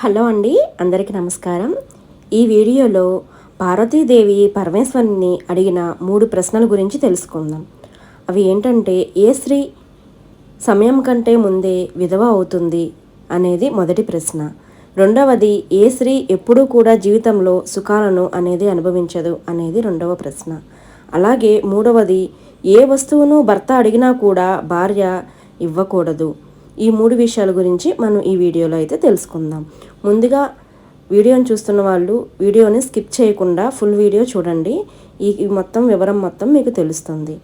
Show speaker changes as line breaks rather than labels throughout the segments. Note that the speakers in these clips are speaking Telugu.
హలో అండి అందరికీ నమస్కారం. ఈ వీడియోలో పార్వతీదేవి పరమేశ్వరుని అడిగిన మూడు ప్రశ్నల గురించి తెలుసుకుందాం. అవి ఏంటంటే ఏ స్త్రీ సమయం కంటే ముందే విధవ అవుతుంది అనేది మొదటి ప్రశ్న. రెండవది ఏ స్త్రీ ఎప్పుడూ కూడా జీవితంలో సుఖాలను అనేది అనుభవించదు అనేది రెండవ ప్రశ్న. అలాగే మూడవది ఏ వస్తువును భర్త అడిగినా కూడా భార్య ఇవ్వకూడదు. ఈ మూడు విషయాల గురించి మనం ఈ వీడియోలో అయితే తెలుసుకుందాం. ముందుగా వీడియోని చూస్తున్న వాళ్ళు వీడియోని స్కిప్ చేయకుండా ఫుల్ వీడియో చూడండి. ఈ మొత్తం వివరం మొత్తం మీకు తెలుస్తుంది.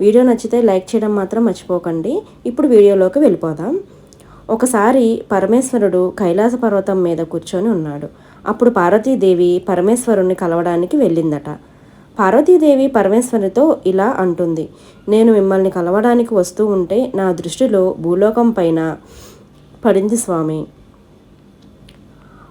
వీడియో నచ్చితే లైక్ చేయడం మాత్రం మర్చిపోకండి. ఇప్పుడు వీడియోలోకి వెళ్ళిపోదాం. ఒకసారి పరమేశ్వరుడు కైలాస పర్వతం మీద కూర్చొని ఉన్నాడు. అప్పుడు పార్వతీదేవి పరమేశ్వరుణ్ణి కలవడానికి వెళ్ళిందట. పార్వతీదేవి పరమేశ్వరితో ఇలా అంటుంది. నేను మిమ్మల్ని కలవడానికి వస్తూ ఉంటే నా దృష్టిలో భూలోకం పైన పడింది స్వామి.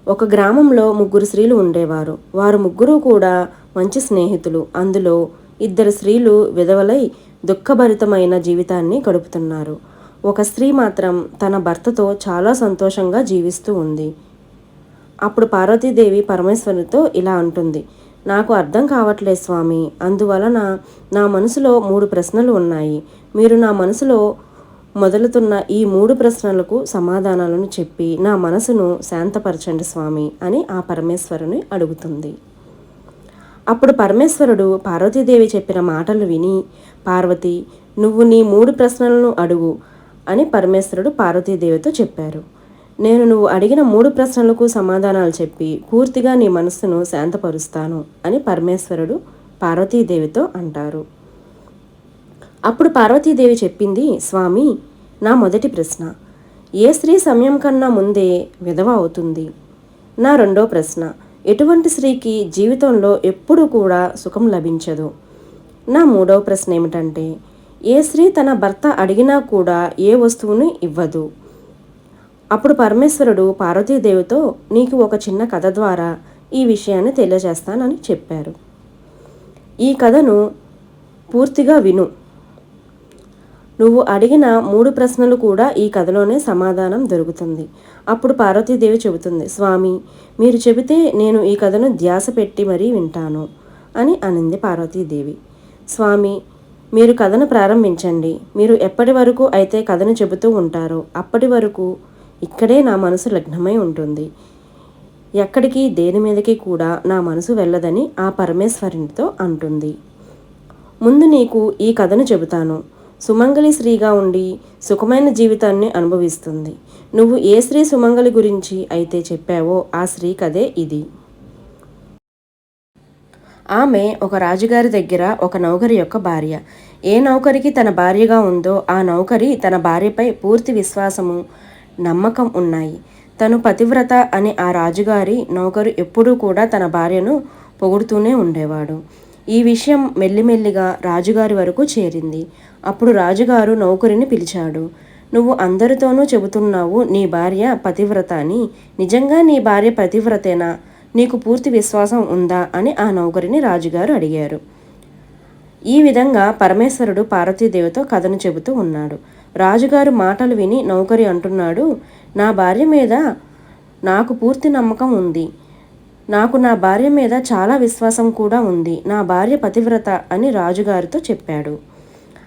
ఒక గ్రామంలో ముగ్గురు స్త్రీలు ఉండేవారు. వారు ముగ్గురు కూడా మంచి స్నేహితులు. అందులో ఇద్దరు స్త్రీలు విధవలై దుఃఖభరితమైన జీవితాన్ని గడుపుతున్నారు. ఒక స్త్రీ మాత్రం తన భర్తతో చాలా సంతోషంగా జీవిస్తూ ఉంది. అప్పుడు పార్వతీదేవి పరమేశ్వరునితో ఇలా అంటుంది. నాకు అర్థం కావట్లేదు స్వామి. అందువలన నా మనసులో మూడు ప్రశ్నలు ఉన్నాయి. మీరు నా మనసులో మొదలుతున్న ఈ మూడు ప్రశ్నలకు సమాధానాలను చెప్పి నా మనసును శాంతపరచండి స్వామి అని ఆ పరమేశ్వరుని అడుగుతుంది. అప్పుడు పరమేశ్వరుడు పార్వతీదేవి చెప్పిన మాటలు విని పార్వతి నువ్వు నీ మూడు ప్రశ్నలను అడుగు అని పరమేశ్వరుడు పార్వతీదేవితో చెప్పారు. నేను నువ్వు అడిగిన మూడు ప్రశ్నలకు సమాధానాలు చెప్పి పూర్తిగా నీ మనస్సును శాంతపరుస్తాను అని పరమేశ్వరుడు పార్వతీదేవితో అంటారు. అప్పుడు పార్వతీదేవి చెప్పింది స్వామి నా మొదటి ప్రశ్న. ఏ స్త్రీ సమయం కన్నా ముందే విధవ అవుతుంది? నా రెండో ప్రశ్న. ఎటువంటి స్త్రీకి జీవితంలో ఎప్పుడూ కూడా సుఖం లభించదు. నా మూడవ ప్రశ్న ఏమిటంటే ఏ స్త్రీ తన భర్త అడిగినా కూడా ఏ వస్తువును ఇవ్వదు? అప్పుడు పరమేశ్వరుడు పార్వతీదేవితో నీకు ఒక చిన్న కథ ద్వారా ఈ విషయాన్ని తెలియజేస్తానని చెప్పారు. ఈ కథను పూర్తిగా విను. నువ్వు అడిగిన మూడు ప్రశ్నలు కూడా ఈ కథలోనే సమాధానం దొరుకుతుంది. అప్పుడు పార్వతీదేవి చెబుతుంది స్వామి మీరు చెబితే నేను ఈ కథను ధ్యాస పెట్టి మరీ వింటాను అని అనింది పార్వతీదేవి. స్వామి మీరు కథను ప్రారంభించండి. మీరు ఎప్పటి వరకు అయితే కథను చెబుతూ ఉంటారో అప్పటి వరకు ఇక్కడే నా మనసు లగ్నమై ఉంటుంది. ఎక్కడికి దేని మీదకి కూడా నా మనసు వెళ్ళదని ఆ పరమేశ్వరునితో అంటుంది. ముందు నీకు ఈ కథను చెబుతాను. సుమంగళి స్త్రీగా ఉండి సుఖమైన జీవితాన్ని అనుభవిస్తుంది. నువ్వు ఏ స్త్రీ సుమంగళి గురించి అయితే చెప్పావో ఆ స్త్రీ కథే ఇది. ఆమె ఒక రాజుగారి దగ్గర ఒక నౌకరి యొక్క భార్య. ఏ నౌకరికి తన భార్యగా ఉందో ఆ నౌకరి తన భార్యపై పూర్తి విశ్వాసము నమ్మకం ఉన్నాయి. తను పతివ్రత అని ఆ రాజుగారి నౌకరు ఎప్పుడూ కూడా తన భార్యను పొగుడుతూనే ఉండేవాడు. ఈ విషయం మెల్లిమెల్లిగా రాజుగారి వరకు చేరింది. అప్పుడు రాజుగారు నౌకరిని పిలిచాడు. నువ్వు అందరితోనూ చెబుతున్నావు నీ భార్య పతివ్రత అని. నిజంగా నీ భార్య పతివ్రతేనా? నీకు పూర్తి విశ్వాసం ఉందా? అని ఆ నౌకరిని రాజుగారు అడిగారు. ఈ విధంగా పరమేశ్వరుడు పార్వతీదేవితో కథను చెబుతూ ఉన్నాడు. రాజుగారు మాటలు విని నౌకరి అంటున్నాడు నా భార్య మీద నాకు పూర్తి నమ్మకం ఉంది. నాకు నా భార్య మీద చాలా విశ్వాసం కూడా ఉంది. నా భార్య పతివ్రత అని రాజుగారితో చెప్పాడు.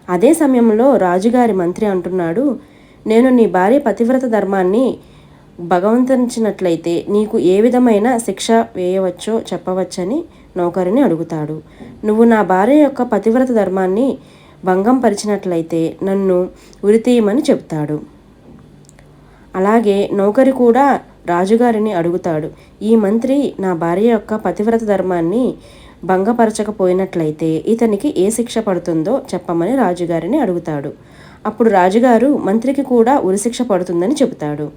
అదే సమయంలో రాజుగారి మంత్రి అంటున్నాడు నేను నీ భార్య పతివ్రత ధర్మాన్ని భగవంతించినట్లయితే నీకు ఏ విధమైన శిక్ష వేయవచ్చో చెప్పవచ్చని నౌకరిని అడుగుతాడు. నువ్వు నా భార్య యొక్క పతివ్రత ధర్మాన్ని భంగం పరిచినట్లయితే నన్ను ఉరితీయమని చెప్తాడు. అలాగే నౌకరి కూడా రాజుగారిని అడుగుతాడు ఈ మంత్రి నా భార్య యొక్క పతివ్రత ధర్మాన్ని భంగపరచకపోయినట్లయితే ఇతనికి ఏ శిక్ష పడుతుందో చెప్పమని రాజుగారిని అడుగుతాడు. అప్పుడు రాజుగారు మంత్రికి కూడా ఉరిశిక్ష పడుతుందని చెబుతాడు.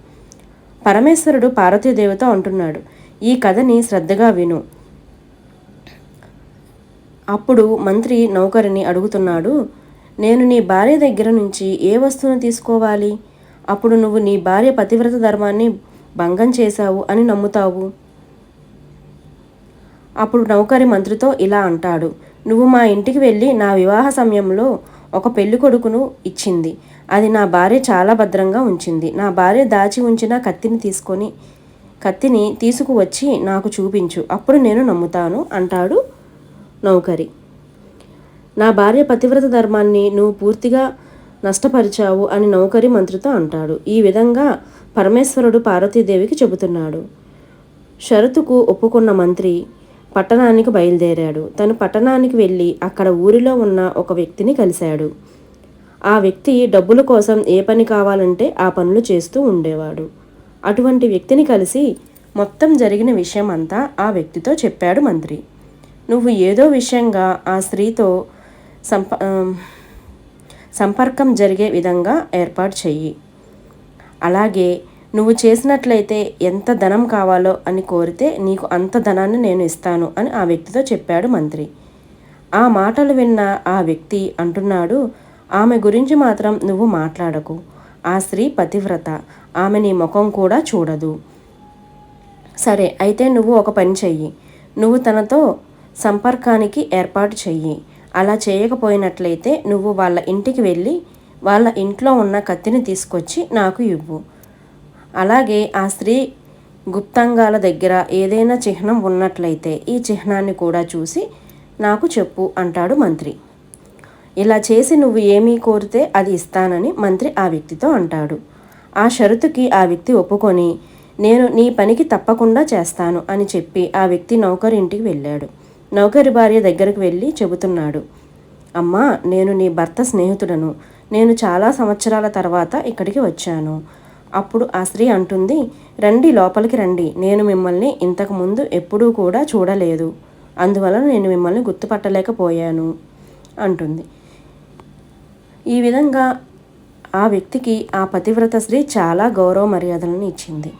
పరమేశ్వరుడు పార్వతీదేవితో అంటున్నాడు ఈ కథని శ్రద్ధగా విను. అప్పుడు మంత్రి నౌకరిని అడుగుతున్నాడు నేను నీ భార్య దగ్గర నుంచి ఏ వస్తువును తీసుకోవాలి? అప్పుడు నువ్వు నీ భార్య పతివ్రత ధర్మాన్ని భంగం చేశావు అని నమ్ముతావు. అప్పుడు నౌకరి మంత్రితో ఇలా అంటాడు నువ్వు మా ఇంటికి వెళ్ళి నా వివాహ సమయంలో ఒక పెళ్ళి కొడుకును ఇచ్చింది. అది నా భార్య చాలా భద్రంగా ఉంచింది. నా భార్య దాచి ఉంచిన కత్తిని తీసుకొని కత్తిని తీసుకువచ్చి నాకు చూపించు. అప్పుడు నేను నమ్ముతాను అంటాడు నౌకరి. నా భార్య పతివ్రత ధర్మాన్ని నువ్వు పూర్తిగా నష్టపరిచావు అని నౌకరి మంత్రితో అంటాడు. ఈ విధంగా పరమేశ్వరుడు పార్వతీదేవికి చెబుతున్నాడు. షరతుకు ఒప్పుకున్న మంత్రి పట్టణానికి బయలుదేరాడు. తను పట్టణానికి వెళ్ళి అక్కడ ఊరిలో ఉన్న ఒక వ్యక్తిని కలిశాడు. ఆ వ్యక్తి డబ్బుల కోసం ఏ పని కావాలంటే ఆ పనులు చేస్తూ ఉండేవాడు. అటువంటి వ్యక్తిని కలిసి మొత్తం జరిగిన విషయం అంతా ఆ వ్యక్తితో చెప్పాడు మంత్రి. నువ్వు ఏదో విషయంగా ఆ స్త్రీతో సంప సంపర్కం జరిగే విధంగా ఏర్పాటు చెయ్యి. అలాగే నువ్వు చేసినట్లయితే ఎంత ధనం కావాలో అని కోరితే నీకు అంత ధనాన్ని నేను ఇస్తాను అని ఆ వ్యక్తితో చెప్పాడు మంత్రి. ఆ మాటలు విన్న ఆ వ్యక్తి అంటున్నాడు ఆమె గురించి మాత్రం నువ్వు మాట్లాడకు. ఆ స్త్రీ పతివ్రత. ఆమె నీ ముఖం కూడా చూడదు. సరే అయితే నువ్వు ఒక పని చెయ్యి. నువ్వు తనతో సంపర్కానికి ఏర్పాటు చెయ్యి. అలా చేయకపోయినట్లయితే నువ్వు వాళ్ళ ఇంటికి వెళ్ళి వాళ్ళ ఇంట్లో ఉన్న కత్తిని తీసుకొచ్చి నాకు ఇవ్వు. అలాగే ఆ స్త్రీ గుప్తాంగాల దగ్గర ఏదైనా చిహ్నం ఉన్నట్లయితే ఈ చిహ్నాన్ని కూడా చూసి నాకు చెప్పు అంటాడు మంత్రి. ఇలా చేసి నువ్వు ఏమీ కోరితే అది ఇస్తానని మంత్రి ఆ వ్యక్తితో అంటాడు. ఆ షరతుకి ఆ వ్యక్తి ఒప్పుకొని నేను నీ పనికి తప్పకుండా చేస్తాను అని చెప్పి ఆ వ్యక్తి నౌకరింటికి వెళ్ళాడు. నౌకరి భార్య దగ్గరకు వెళ్ళి చెబుతున్నాడు అమ్మా నేను నీ భర్త స్నేహితుడను. నేను చాలా సంవత్సరాల తర్వాత ఇక్కడికి వచ్చాను. అప్పుడు ఆ స్త్రీ అంటుంది రండి లోపలికి రండి. నేను మిమ్మల్ని ఇంతకుముందు ఎప్పుడూ కూడా చూడలేదు. అందువలన నేను మిమ్మల్ని గుర్తుపట్టలేకపోయాను అంటుంది. ఈ విధంగా ఆ వ్యక్తికి ఆ పతివ్రత స్త్రీ చాలా గౌరవ మర్యాదలను ఇచ్చింది.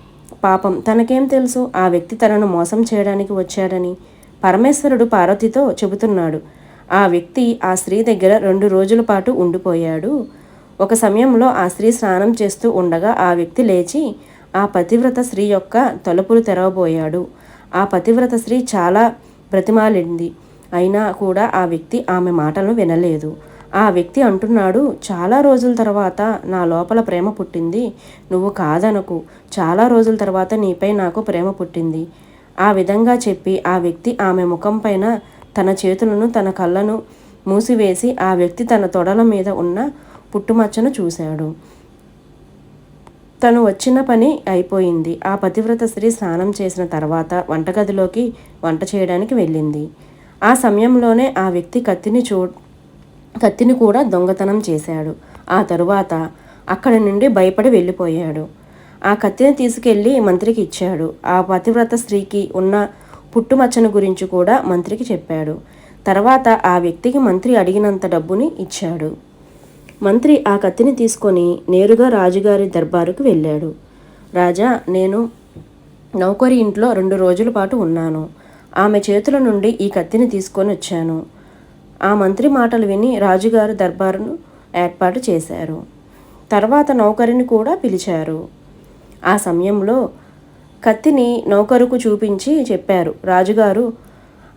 పాపం తనకేం తెలుసు? ఆ వ్యక్తి తనను మోసం చేయడానికి వచ్చాడని. పరమేశ్వరుడు పార్వతితో చెబుతున్నాడు. ఆ వ్యక్తి ఆ స్త్రీ దగ్గర రెండు రోజుల పాటు ఉండిపోయాడు. ఒక సమయంలో ఆ స్త్రీ స్నానం చేస్తూ ఉండగా ఆ వ్యక్తి లేచి ఆ పతివ్రత స్త్రీ యొక్క తలుపులు తెరవబోయాడు. ఆ పతివ్రత స్త్రీ చాలా బ్రతిమాలింది. అయినా కూడా ఆ వ్యక్తి ఆమె మాటలను వినలేదు. ఆ వ్యక్తి అంటున్నాడు చాలా రోజుల తర్వాత నా లోపల ప్రేమ పుట్టింది. నువ్వు కాదనకు. చాలా రోజుల తర్వాత నీపై నాకు ప్రేమ పుట్టింది. ఆ విధంగా చెప్పి ఆ వ్యక్తి ఆమె ముఖం పైన తన చేతులను తన కళ్ళను మూసివేసి ఆ వ్యక్తి తన తొడల మీద ఉన్న పుట్టుమచ్చను చూశాడు. తను వచ్చిన పని అయిపోయింది. ఆ పతివ్రత స్త్రీ స్నానం చేసిన తర్వాత వంటగదిలోకి వంట చేయడానికి వెళ్ళింది. ఆ సమయంలోనే ఆ వ్యక్తి కత్తిని చూ కత్తిని కూడా దొంగతనం చేశాడు. ఆ తరువాత అక్కడి నుండి భయపడి వెళ్ళిపోయాడు. ఆ కత్తిని తీసుకెళ్ళి మంత్రికి ఇచ్చాడు. ఆ పతివ్రత స్త్రీకి ఉన్న పుట్టుమచ్చను గురించి కూడా మంత్రికి చెప్పాడు. తర్వాత ఆ వ్యక్తికి మంత్రి అడిగినంత డబ్బుని ఇచ్చాడు. మంత్రి ఆ కత్తిని తీసుకొని నేరుగా రాజుగారి దర్బారుకు వెళ్ళాడు. రాజా నేను నౌకరి ఇంట్లో రెండు రోజుల పాటు ఉన్నాను. ఆమె చేతుల నుండి ఈ కత్తిని తీసుకొని వచ్చాను. ఆ మంత్రి మాటలు విని రాజుగారు దర్బారును ఏర్పాటు చేశారు. తర్వాత నౌకరిని కూడా పిలిచారు. ఆ సమయంలో కత్తిని నౌకరుకు చూపించి చెప్పారు. రాజుగారు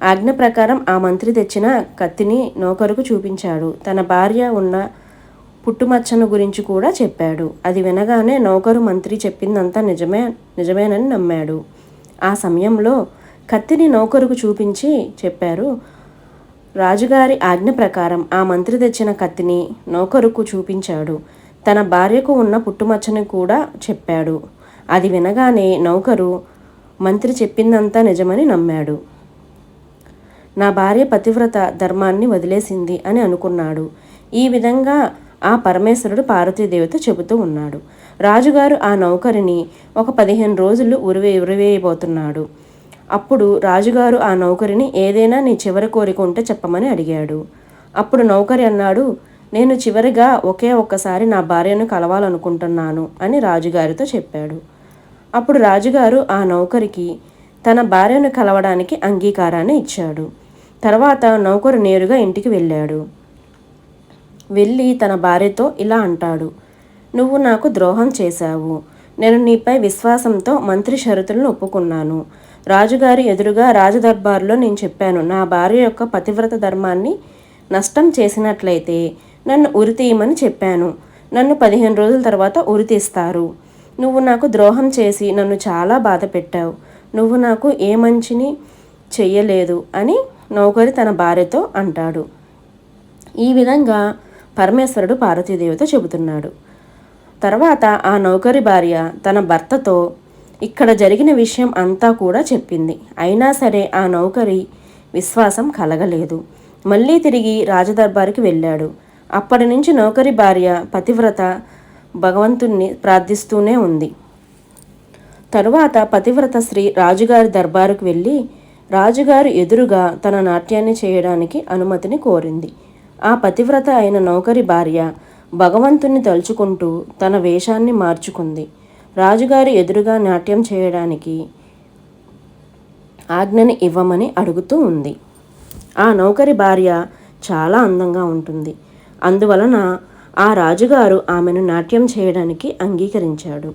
ఆజ్ఞ ప్రకారం ఆ మంత్రి తెచ్చిన కత్తిని నౌకరుకు చూపించాడు. తన భార్య ఉన్న పుట్టుమచ్చను గురించి కూడా చెప్పాడు. అది వినగానే నౌకరు మంత్రి చెప్పిందంతా నిజమే నిజమేనని నమ్మాడు. ఆ సమయంలో కత్తిని నౌకరుకు చూపించి చెప్పారు రాజుగారి ఆజ్ఞ ప్రకారం ఆ మంత్రి తెచ్చిన కత్తిని నౌకరుకు చూపించాడు. తన భార్యకు ఉన్న పుట్టుమచ్చని కూడా చెప్పాడు. అది వినగానే నౌకరు మంత్రి చెప్పిందంతా నిజమని నమ్మాడు. నా భార్య పతివ్రత ధర్మాన్ని వదిలేసింది అని అనుకున్నాడు. ఈ విధంగా ఆ పరమేశ్వరుడు పార్వతీదేవితో చెబుతూ ఉన్నాడు. రాజుగారు ఆ నౌకరిని ఒక పదిహేను రోజులు ఉరివే ఉరివేయబోతున్నాడు. అప్పుడు రాజుగారు ఆ నౌకరిని ఏదైనా నీ చివరి కోరిక ఉంటే చెప్పమని అడిగాడు. అప్పుడు నౌకరి అన్నాడు నేను చివరిగా ఒకే ఒక్కసారి నా భార్యను కలవాలనుకుంటున్నాను అని రాజుగారితో చెప్పాడు. అప్పుడు రాజుగారు ఆ నౌకరికి తన భార్యను కలవడానికి అంగీకారాన్ని ఇచ్చాడు. తర్వాత నౌకరు నేరుగా ఇంటికి వెళ్ళాడు. వెళ్ళి తన భార్యతో ఇలా అంటాడు నువ్వు నాకు ద్రోహం చేశావు. నేను నీపై విశ్వాసంతో మంత్రి షరతులను ఒప్పుకున్నాను. రాజుగారి ఎదురుగా రాజదర్బారులో నేను చెప్పాను నా భార్య యొక్క పతివ్రత ధర్మాన్ని నష్టం చేసినట్లయితే నన్ను ఉరితీయమని చెప్పాను. నన్ను పదిహేను రోజుల తర్వాత ఉరితీస్తారు నువ్వు నాకు ద్రోహం చేసి నన్ను చాలా బాధ పెట్టావు. నువ్వు నాకు ఏ మంచిని చెయ్యలేదు అని నౌకరి తన భార్యతో అంటాడు. ఈ విధంగా పరమేశ్వరుడు పార్వతీదేవితో చెబుతున్నాడు. తర్వాత ఆ నౌకరి భార్య తన భర్తతో ఇక్కడ జరిగిన విషయం అంతా కూడా చెప్పింది. అయినా సరే ఆ నౌకరి విశ్వాసం కలగలేదు. మళ్ళీ తిరిగి రాజదర్బారికి వెళ్ళాడు. అప్పటి నుంచి నౌకరి భార్య పతివ్రత భగవంతుణ్ణి ప్రార్థిస్తూనే ఉంది. తరువాత పతివ్రత శ్రీ రాజుగారి దర్బారుకు వెళ్ళి రాజుగారు ఎదురుగా తన నాట్యాన్ని చేయడానికి అనుమతిని కోరింది. ఆ పతివ్రత అయిన నౌకరి భార్య భగవంతుణ్ణి తలుచుకుంటూ తన వేషాన్ని మార్చుకుంది. రాజుగారి ఎదురుగా నాట్యం చేయడానికి ఆజ్ఞని ఇవ్వమని అడుగుతూ ఉంది. ఆ నౌకరి భార్య చాలా అందంగా ఉంటుంది. అందువలన ఆ రాజుగారు ఆమెను నాట్యం చేయడానికి అంగీకరించాడు.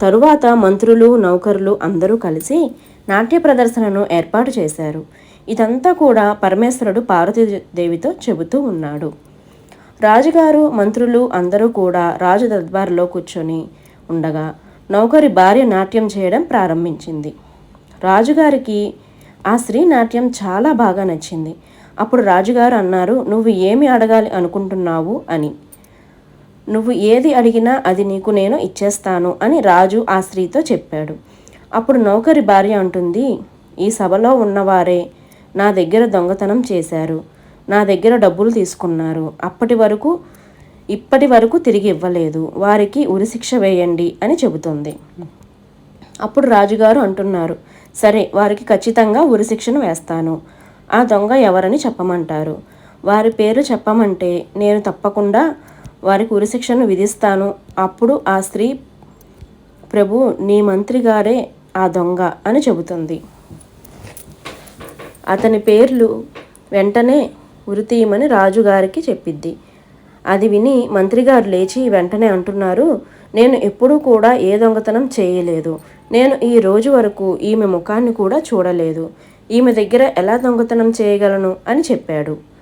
తరువాత మంత్రులు నౌకరులు అందరూ కలిసి నాట్య ప్రదర్శనను ఏర్పాటు చేశారు. ఇదంతా కూడా పరమేశ్వరుడు పార్వతీదేవితో చెబుతూ ఉన్నాడు. రాజుగారు మంత్రులు అందరూ కూడా రాజు దర్బారులో కూర్చొని ఉండగా నౌకరి భార్య నాట్యం చేయడం ప్రారంభించింది. రాజుగారికి ఆ స్త్రీ నాట్యం చాలా బాగా నచ్చింది. అప్పుడు రాజుగారు అన్నారు నువ్వు ఏమి అడగాలి అనుకుంటున్నావు? అని. నువ్వు ఏది అడిగినా అది నీకు నేను ఇచ్చేస్తాను అని రాజు ఆ స్త్రీతో చెప్పాడు. అప్పుడు నౌకరి భార్య అంటుంది ఈ సభలో ఉన్నవారే నా దగ్గర దొంగతనం చేశారు. నా దగ్గర డబ్బులు తీసుకున్నారు. అప్పటి వరకు ఇప్పటి వరకు తిరిగి ఇవ్వలేదు. వారికి ఉరిశిక్ష వేయండి అని చెబుతుంది. అప్పుడు రాజుగారు అంటున్నారు సరే వారికి ఖచ్చితంగా ఉరిశిక్షను వేస్తాను. ఆ దొంగ ఎవరని చెప్పమంటారు. వారి పేరు చెప్పమంటే నేను తప్పకుండా వారికి ఉరిశిక్షను విధిస్తాను. అప్పుడు ఆ స్త్రీ ప్రభు నీ మంత్రి గారే ఆ దొంగ అని చెబుతుంది. అతని పేర్లు వెంటనే ఉరితీయమని రాజుగారికి చెప్పిద్ది. అది విని మంత్రిగారు లేచి వెంటనే అంటున్నారు నేను ఎప్పుడూ కూడా ఏ దొంగతనం చేయలేదు. నేను ఈ రోజు వరకు ఈమె ముఖాన్ని కూడా చూడలేదు. ఈమె దగ్గర ఎలా దొంగతనం చేయగలను? అని చెప్పాడు.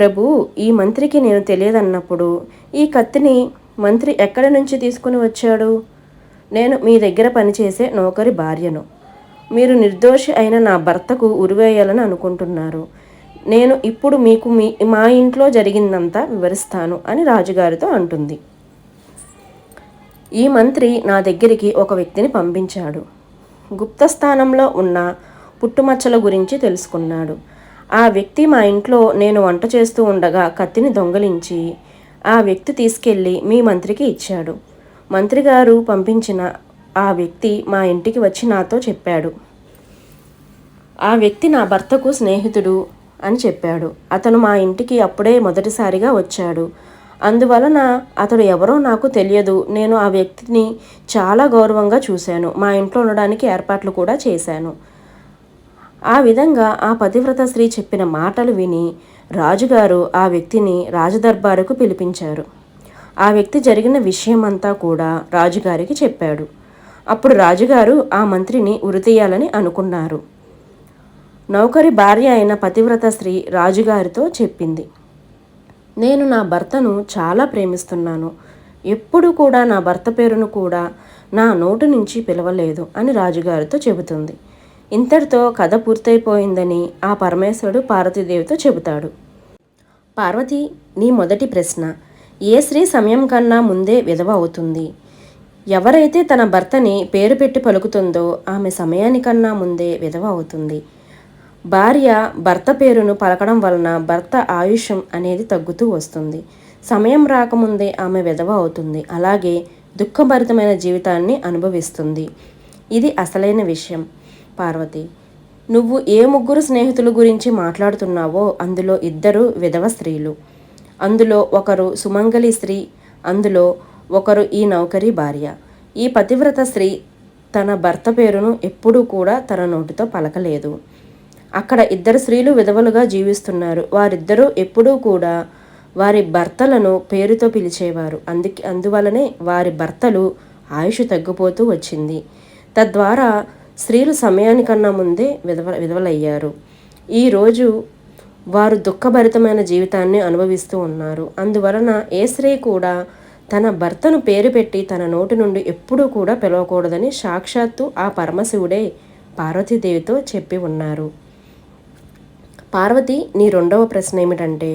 ప్రభు ఈ మంత్రికి నేను తెలియదన్నప్పుడు ఈ కత్తిని మంత్రి ఎక్కడి నుంచి తీసుకుని వచ్చాడు? నేను మీ దగ్గర పనిచేసే నౌకరి భార్యను. మీరు నిర్దోషి అయిన నా భర్తకు ఉరివేయాలని అనుకుంటున్నారు. నేను ఇప్పుడు మీకు మీ మా ఇంట్లో జరిగిందంతా వివరిస్తాను అని రాజుగారితో అంటుంది. ఈ మంత్రి నా దగ్గరికి ఒక వ్యక్తిని పంపించాడు. గుప్త స్థానంలో ఉన్న పుట్టుమచ్చల గురించి తెలుసుకున్నాడు. ఆ వ్యక్తి మా ఇంట్లో నేను వంట చేస్తూ ఉండగా కత్తిని దొంగలించి ఆ వ్యక్తి తీసుకెళ్ళి మీ మంత్రికి ఇచ్చాడు. మంత్రి గారు పంపించిన ఆ వ్యక్తి మా ఇంటికి వచ్చి నాతో చెప్పాడు. ఆ వ్యక్తి నా భర్తకు స్నేహితుడు అని చెప్పాడు. అతను మా ఇంటికి అప్పుడే మొదటిసారిగా వచ్చాడు. అందువలన అతడు ఎవరో నాకు తెలియదు. నేను ఆ వ్యక్తిని చాలా గౌరవంగా చూశాను. మా ఇంట్లో ఉండడానికి ఏర్పాట్లు కూడా చేశాను. ఆ విధంగా ఆ పతివ్రత స్త్రీ చెప్పిన మాటలు విని రాజుగారు ఆ వ్యక్తిని రాజదర్బారుకు పిలిపించారు. ఆ వ్యక్తి జరిగిన విషయమంతా కూడా రాజుగారికి చెప్పాడు. అప్పుడు రాజుగారు ఆ మంత్రిని ఉరితీయాలని అనుకున్నారు. నౌకరి భార్య అయిన పతివ్రత స్త్రీ రాజుగారితో చెప్పింది. నేను నా భర్తను చాలా ప్రేమిస్తున్నాను. ఎప్పుడు కూడా నా భర్త పేరును కూడా నా నోటి నుంచి పిలవలేదు అని రాజుగారితో చెబుతుంది. ఇంతటితో కథ పూర్తయిపోయిందని ఆ పరమేశ్వరుడు పార్వతీదేవితో చెబుతాడు. పార్వతి నీ మొదటి ప్రశ్న. ఏ స్త్రీ సమయం కన్నా ముందే విధవ అవుతుంది? ఎవరైతే తన భర్తని పేరు పెట్టి పలుకుతుందో ఆమె సమయానికన్నా ముందే విధవ అవుతుంది. భార్య భర్త పేరును పలకడం వలన భర్త ఆయుష్యం అనేది తగ్గుతూ వస్తుంది. సమయం రాకముందే ఆమె విధవ అవుతుంది. అలాగే దుఃఖభరితమైన జీవితాన్ని అనుభవిస్తుంది. ఇది అసలైన విషయం. పార్వతి నువ్వు ఏ ముగ్గురు స్నేహితుల గురించి మాట్లాడుతున్నావో అందులో ఇద్దరు విధవ స్త్రీలు. అందులో ఒకరు సుమంగలి స్త్రీ అందులో ఒకరు ఈ నౌకరి భార్య. ఈ పతివ్రత స్త్రీ తన భర్త పేరును ఎప్పుడూ కూడా తన నోటితో పలకలేదు. అక్కడ ఇద్దరు స్త్రీలు విధవలుగా జీవిస్తున్నారు. వారిద్దరూ ఎప్పుడూ కూడా వారి భర్తలను పేరుతో పిలిచేవారు. అందుకే అందువలనే వారి భర్తలు ఆయుష్ తగ్గిపోతూ వచ్చింది. తద్వారా స్త్రీలు సమయానికన్నా ముందే విధవ విధవలయ్యారు. ఈరోజు వారు దుఃఖభరితమైన జీవితాన్ని అనుభవిస్తూ ఉన్నారు. అందువలన ఏ స్త్రీ కూడా తన భర్తను పేరు పెట్టి తన నోటి నుండి ఎప్పుడూ కూడా పిలవకూడదని సాక్షాత్తు ఆ పరమశివుడే పార్వతీదేవితో చెప్పి ఉన్నారు. పార్వతి నీ రెండవ ప్రశ్న ఏమిటంటే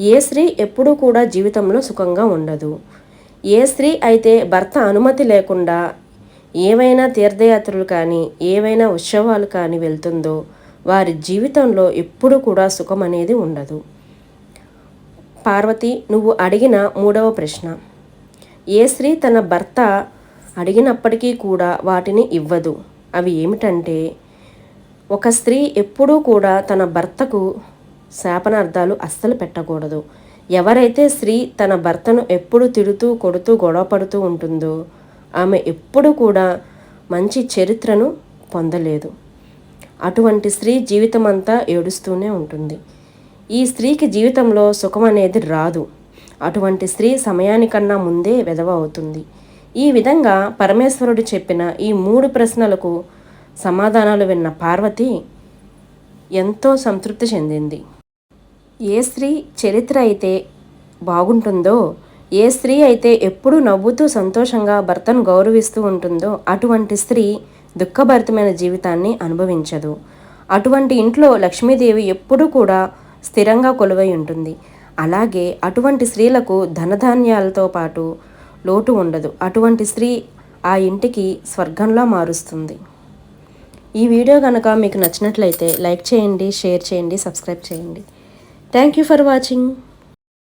ఏ స్త్రీ ఎప్పుడూ కూడా జీవితంలో సుఖంగా ఉండదు. ఏ స్త్రీ అయితే భర్త అనుమతి లేకుండా ఏవైనా తీర్థయాత్రలు కానీ ఏవైనా ఉత్సవాలు కానీ వెళ్తుందో వారి జీవితంలో ఎప్పుడూ కూడా సుఖం అనేది ఉండదు. పార్వతి నువ్వు అడిగిన మూడవ ప్రశ్న. ఏ స్త్రీ తన భర్త అడిగినప్పటికీ కూడా వాటిని ఇవ్వదు. అవి ఏమిటంటే ఒక స్త్రీ ఎప్పుడూ కూడా తన భర్తకు శాపనార్థాలు అస్సలు పెట్టకూడదు. ఎవరైతే స్త్రీ తన భర్తను ఎప్పుడు తిడుతూ కొడుతూ గొడవ పడుతూ ఉంటుందో ఆమె ఎప్పుడు కూడా మంచి చరిత్రను పొందలేదు. అటువంటి స్త్రీ జీవితం అంతా ఏడుస్తూనే ఉంటుంది. ఈ స్త్రీకి జీవితంలో సుఖం అనేది రాదు. అటువంటి స్త్రీ సమయానికన్నా ముందే విధవ అవుతుంది. ఈ విధంగా పరమేశ్వరుడు చెప్పిన ఈ మూడు ప్రశ్నలకు సమాధానాలు విన్న పార్వతి ఎంతో సంతృప్తి చెందింది. ఏ స్త్రీ చరిత్ర అయితే బాగుంటుందో ఏ స్త్రీ అయితే ఎప్పుడూ నవ్వుతూ సంతోషంగా భర్తను గౌరవిస్తూ ఉంటుందో అటువంటి స్త్రీ దుఃఖభరితమైన జీవితాన్ని అనుభవించదు. అటువంటి ఇంట్లో లక్ష్మీదేవి ఎప్పుడూ కూడా స్థిరంగా కొలువై ఉంటుంది. అలాగే అటువంటి స్త్రీలకు ధనధాన్యాలతో పాటు లోటు ఉండదు. అటువంటి స్త్రీ ఆ ఇంటికి స్వర్గంలా మారుస్తుంది. ఈ వీడియో కనుక మీకు నచ్చినట్లయితే లైక్ చేయండి షేర్ చేయండి సబ్స్క్రైబ్ చేయండి. Thank you for watching.